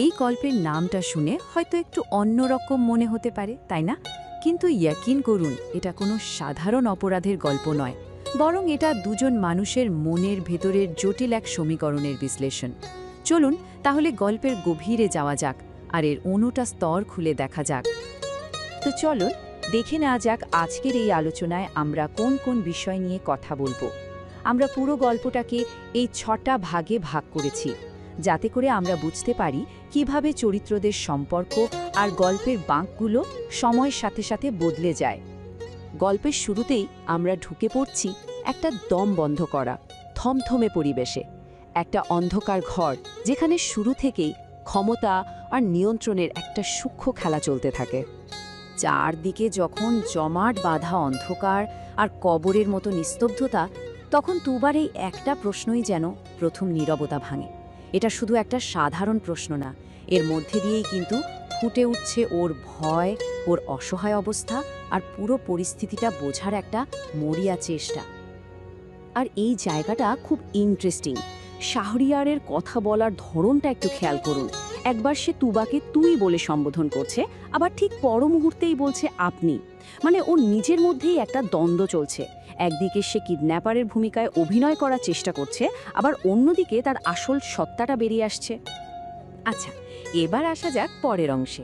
এই গল্পের নামটা শুনে হয়তো একটু অন্যরকম মনে হতে পারে, তাই না? কিন্তু ইয়াকিন করুন, এটা কোনো সাধারণ অপরাধের গল্প নয়। বরং এটা দুজন মানুষের মনের ভেতরের জটিল এক সমীকরণের বিশ্লেষণ। চলুন তাহলে গল্পের গভীরে যাওয়া যাক, আর এর অনুটা স্তর খুলে দেখা যাক। তো চলুন, দেখে নেওয়া যাক আজকের এই আলোচনায় আমরা কোন কোন বিষয় নিয়ে কথা বলব। আমরা পুরো গল্পটাকে এই ছটা ভাগে ভাগ করেছি। যাতে করে আমরা বুঝতে পারি কীভাবে চরিত্রদের সম্পর্ক আর গল্পের বাঁকগুলো সময়ের সাথে সাথে বদলে যায়। গল্পের শুরুতেই আমরা ঢুকে পড়ছি একটা দম বন্ধ করা, থমথমে পরিবেশে। একটা অন্ধকার ঘর, যেখানে শুরু থেকেই ক্ষমতা আর নিয়ন্ত্রণের একটা সূক্ষ্ম খেলা চলতে থাকে। চারদিকে যখন জমাট বাঁধা অন্ধকার আর কবরের মতো নিস্তব্ধতা, তখন তুবার এই একটা প্রশ্নই যেন প্রথম নীরবতা ভাঙে। এটা শুধু একটা সাধারণ প্রশ্ন না, এর মধ্যে দিয়েই কিন্তু ফুটে উঠছে ওর ভয়, ওর অসহায় অবস্থা আর পুরো পরিস্থিতিটা বোঝার একটা মরিয়া চেষ্টা। আর এই জায়গাটা খুব ইন্টারেস্টিং শাহরিয়ারের কথা বলার ধরনটা একটু খেয়াল করুন। একবার সে তুবাকে তুই বলে সম্বোধন করছে, আবার ঠিক পর মুহূর্তেই বলছে আপনি। মানে ওর নিজের মধ্যেই একটা দ্বন্দ্ব চলছে। একদিকে সে কিডন্যাপারের ভূমিকায় অভিনয় করার চেষ্টা করছে, আবার অন্যদিকে তার আসল সত্তাটা বেরিয়ে আসছে। আচ্ছা এবার আসা যাক পরের অংশে।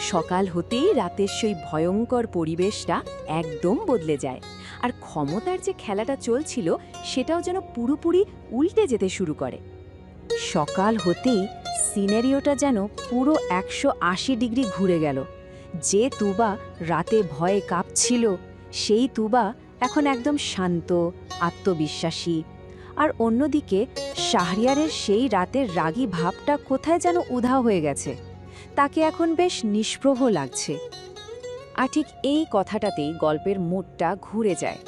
সকাল হতেই রাতের সেই ভয়ঙ্কর পরিবেশটা একদম বদলে যায়। আর ক্ষমতার যে খেলাটা চলছিল, সেটাও যেন পুরোপুরি উল্টে যেতে শুরু করে। সকাল হতেই সিনারিওটা যেন পুরো একশো আশি ডিগ্রি ঘুরে গেল। যে তুবা রাতে ভয়ে কাঁপছিল, সেই তুবা এখন একদম শান্ত, আত্মবিশ্বাসী। আর অন্যদিকে, শাহরিয়ারের সেই রাতের রাগী ভাবটা কোথায় যেন উধাও হয়ে গেছে। তাকে এখন বেশ নিষ্প্রভ লাগছে। আর ঠিক এই কথাটাতেই গল্পের মুডটা ঘুরে যায়।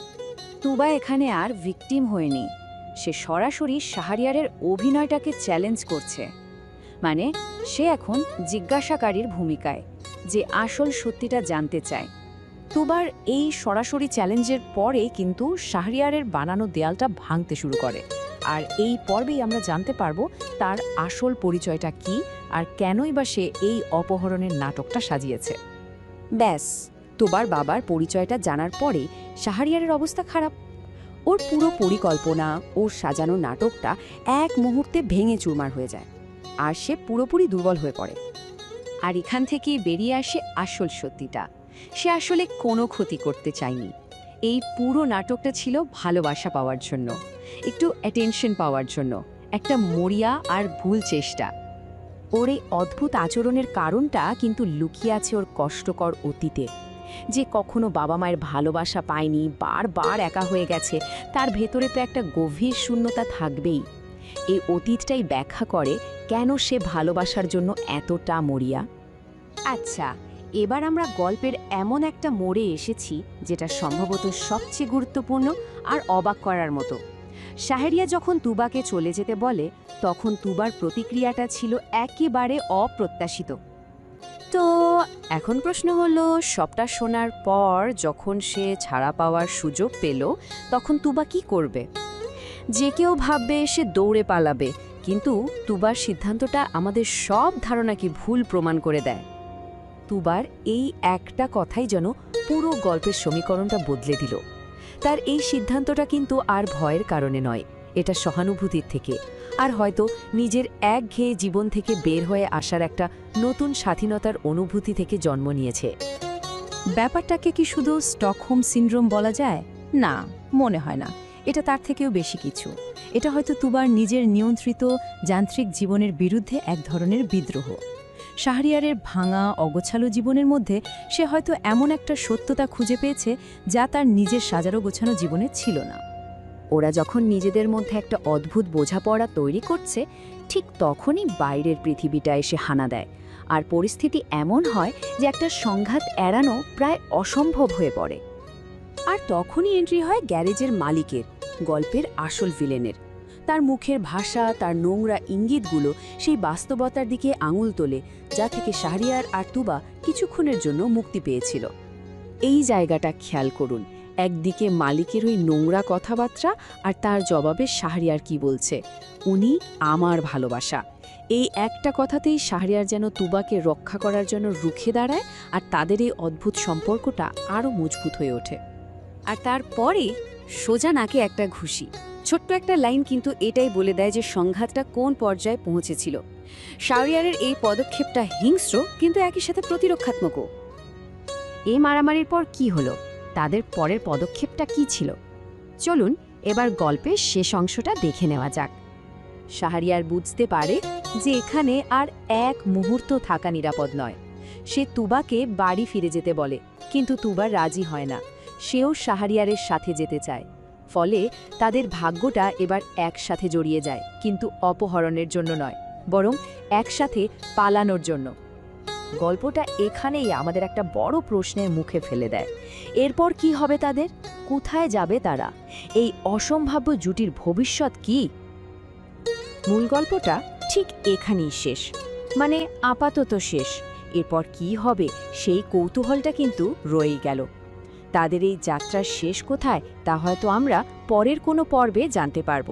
তুবা এখানে আর ভিকটিম হয়নি। সে সরাসরি শাহরিয়ারের অভিনয়টাকে চ্যালেঞ্জ করছে। মানে সে এখন জিজ্ঞাসাকারীর ভূমিকায়, যে আসল সত্যিটা জানতে চায়। তুবার এই সরাসরি চ্যালেঞ্জের পরে কিন্তু শাহরিয়ারের বানানো দেয়ালটা ভাঙতে শুরু করে। আর এই পর্বেই আমরা জানতে পারব তার আসল পরিচয়টা কি আর কেনই বা সে এই অপহরণের নাটকটা সাজিয়েছে। ব্যাস, তোবার বাবার পরিচয়টা জানার পরে শাহরিয়ারের অবস্থা খারাপ। ওর পুরো পরিকল্পনা, ওর সাজানো নাটকটা এক মুহূর্তে ভেঙে চুরমার হয়ে যায়। আর সে পুরোপুরি দুর্বল হয়ে পড়ে। আর এখান থেকেই বেরিয়ে আসে আসল সত্যিটা। সে আসলে কোনো ক্ষতি করতে চায়নি। এই পুরো নাটকটা ছিল ভালোবাসা পাওয়ার জন্য, একটু অ্যাটেনশন পাওয়ার জন্য, একটা মরিয়া আর ভুল চেষ্টা। ওর এই অদ্ভুত আচরণের কারণটা কিন্তু লুকিয়ে আছে ওর কষ্টকর অতীতে। যে কখনো বাবা মায়ের ভালোবাসা পায়নি, বারবার একা হয়ে গেছে, তার ভেতরে তো একটা গভীর শূন্যতা থাকবেই। এই অতীতটাই ব্যাখ্যা করে কেন সে ভালোবাসার জন্য এতটা মরিয়া? আচ্ছা এবার আমরা গল্পের এমন একটা মোড়ে এসেছি যেটা সম্ভবত সবচেয়ে গুরুত্বপূর্ণ আর অবাক করার মতো। শাহেরিয়া যখন তুবাকে চলে যেতে বলে, তখন তুবার প্রতিক্রিয়াটা ছিল একেবারে অপ্রত্যাশিত। তো, এখন প্রশ্ন হলো, সবটা শোনার পর যখন সে ছাড়া পাওয়ার সুযোগ পেল, তখন তুবা কি করবে? যে কেউ ভাববে সে দৌড়ে পালাবে কিন্তু তুবার সিদ্ধান্তটা আমাদের সব ধারণাকে ভুল প্রমাণ করে দেয়। তুবার এই একটা কথাই যেন পুরো গল্পের সমীকরণটা বদলে দিল। তার এই সিদ্ধান্তটা কিন্তু আর ভয়ের কারণে নয়, এটা সহানুভূতির থেকে। আর হয়তো নিজের একঘেয়ে জীবন থেকে বের হয়ে আসার একটা নতুন স্বাধীনতার অনুভূতি থেকে জন্ম নিয়েছে। ব্যাপারটাকে কি শুধু স্টকহোম সিন্ড্রোম বলা যায়? না, মনে হয় না। এটা তার থেকেও বেশি কিছু। এটা হয়তো তুবার নিজের নিয়ন্ত্রিত যান্ত্রিক জীবনের বিরুদ্ধে এক ধরনের বিদ্রোহ। শাহরিয়ারের ভাঙা, অগোছালো জীবনের মধ্যে সে হয়তো এমন একটা সত্যতা খুঁজে পেয়েছে যা তার নিজের সাজারো গোছানো জীবনে ছিল না। ওরা যখন নিজেদের মধ্যে একটা অদ্ভুত বোঝাপড়া তৈরি করছে, ঠিক তখনই বাইরের পৃথিবীটা এসে হানা দেয়। আর পরিস্থিতি এমন হয় যে একটা সংঘাত এড়ানো প্রায় অসম্ভব হয়ে পড়ে। আর তখনই এন্ট্রি হয় গ্যারেজের মালিকের, গল্পের আসল ভিলেনের তার মুখের ভাষা, তার নোংরা ইঙ্গিতগুলো সেই বাস্তবতার দিকে আঙুল তোলে, যা থেকে শাহরিয়ার আর তুবা কিছুক্ষণের জন্য মুক্তি পেয়েছিল। এই জায়গাটা খেয়াল করুন, একদিকে মালিকের ওই নোংরা কথাবার্তা আর তার জবাবে শাহরিয়ার কি বলছে। উনি আমার ভালোবাসা। এই একটা কথাতেই শাহরিয়ার যেন তুবাকে রক্ষা করার জন্য রুখে দাঁড়ায় আর তাদের এই অদ্ভুত সম্পর্কটা আরও মজবুত হয়ে ওঠে। আর তারপরে সোজা নাকে একটা ঘুষি। ছোট্ট একটা লাইন কিন্তু এটাই বলে দেয় যে সংঘাতটা কোন পর্যায়ে পৌঁছেছিল। শাহরিয়ারের এই পদক্ষেপটা হিংস্র, কিন্তু একই সাথে প্রতিরক্ষাত্মকও। এই মারামারির পর কি হলো? তাদের পরের পদক্ষেপটা কি ছিল? চলুন এবার গল্পের শেষ অংশটা দেখে নেওয়া যাক। শাহরিয়ার বুঝতে পারে যে এখানে আর এক মুহূর্ত থাকা নিরাপদ নয়। সে তুবাকে বাড়ি ফিরে যেতে বলে, কিন্তু তুবা রাজি হয় না। সেও শাহরিয়ারের সাথে যেতে চায়, ফলে তাদের ভাগ্যটা এবার একসাথে জড়িয়ে যায়, কিন্তু অপহরণের জন্য নয়, বরং একসাথে পালানোর জন্য। গল্পটা এখানেই আমাদের একটা বড় প্রশ্নের মুখে ফেলে দেয়। এরপর কি হবে তাদের? কোথায় যাবে তারা? এই অসম্ভাব্য জুটির ভবিষ্যৎ কি? মূল গল্পটা ঠিক এখানেই শেষ মানে আপাতত শেষ। এরপর কি হবে? সেই কৌতূহলটা কিন্তু রয়েই গেল। তাদের এই যাত্রার শেষ কোথায় তা হয়তো আমরা পরের কোনো পর্বে জানতে পারব।